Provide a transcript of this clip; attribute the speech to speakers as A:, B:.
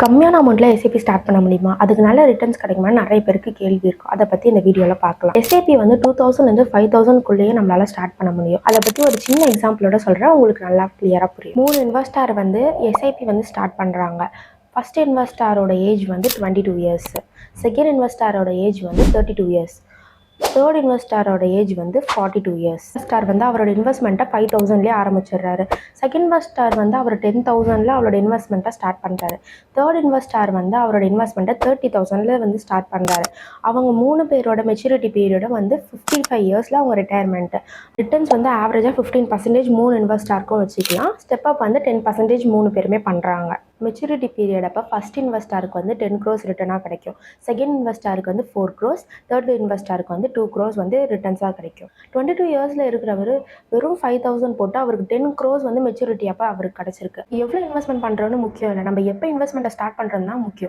A: கம்மியான அமௌண்ட்டில் SAP start பண்ண முடியுமா? அதுக்கு நல்ல ரிட்டர்ன்ஸ் கிடைக்குமா? நிறைய பேருக்கு கேள்வி இருக்கும். அதை பற்றி இந்த வீடியோவில் பார்க்கலாம். எஸ்ஏபி வந்து டூ தௌசண்ட்லேருந்து ஃபைவ் தௌசண்ட்குள்ளேயே நம்மளால் ஸ்டார்ட் பண்ண முடியும். அதை பற்றி ஒரு சின்ன எக்ஸாம்பிளோட சொல்கிறேன் உங்களுக்கு நல்லா கிளியராக புரியும். மூணு இன்வெஸ்டார் வந்து எஸ்ஐபி வந்து ஸ்டார்ட் பண்ணுறாங்க ஃபஸ்ட் இன்வெஸ்டாரோட ஏஜ் வந்து டுவெண்ட்டி டூ இயர்ஸ் செகண்ட் இன்வெஸ்டாரோட ஏஜ் வந்து தேர்ட்டி டூ இயர்ஸ் தேர்ட் இன்வெஸ்டாரோட ஏஜ் வந்து ஃபார்ட்டி டூ இயர்ஸ் ஸ்டார் வந்து அவரோட இன்வெஸ்ட்மெண்ட்டை ஃபைவ் தௌசண்ட்லேயே ஆரம்பிச்சிடுறாரு. செகண்ட் இன்வெஸ்டார் வந்து அவர் டென் தௌசண்டில் அவரோட இன்வெஸ்ட்மெண்ட்டை ஸ்டார்ட் பண்ணுறாரு தேர்ட் இன்வெஸ்டார் வந்து அவரோட இன்வெஸ்ட்மெண்ட்டை தேர்ட்டி தௌசண்டில் வந்து ஸ்டார்ட் பண்ணுறாரு அவங்க மூணு பேரோட மெச்சூரிட்டி பீரியடும் வந்து ஃபிஃப்டி ஃபைவ் இயர்ஸில் அவங்க ரிட்டையர்மெண்ட்டு ரிட்டர்ன்ஸ் வந்து ஆவரேஜாக ஃபிஃப்டீன் பர்சன்டேஜ் மூணு இன்வெஸ்டாருக்கும் வச்சுக்கலாம். ஸ்டெப் அப் வந்து டென் பர்சன்டேஜ் மூணு பேருமே பண்ணுறாங்க மெச்சூரிட்டி பீரியட் அப்போ ஃபஸ்ட் இன்வெஸ்டாருக்கு வந்து டென் க்ரோஸ் ரிட்டர்னாக கிடைக்கும். செகண்ட் இன்வெஸ்டாருக்கு வந்து ஃபோர் க்ரோஸ் தேர்ட் இன்வெஸ்டாருக்கு வந்து டூ க்ரோஸ் வந்து ரிட்டர்ன்ஸாக கிடைக்கும். டுவெண்ட்டி டூ இயர்ஸில் இருக்கிறவர் வெறும் ஃபைவ் தௌசண்ட் போட்டு அவருக்கு டென் க்ரோஸ் வந்து மெச்சூரிட்டி அப்போ அவருக்கு கிடச்சிருக்கு. எவ்வளோ இன்வெஸ்ட்மெண்ட் பண்ணுறோன்னு முக்கியம் இல்லை. நம்ம எப்போ இன்வெஸ்ட்மெண்ட்டை ஸ்டார்ட் பண்ணுறோம்னா தான் முக்கியம்.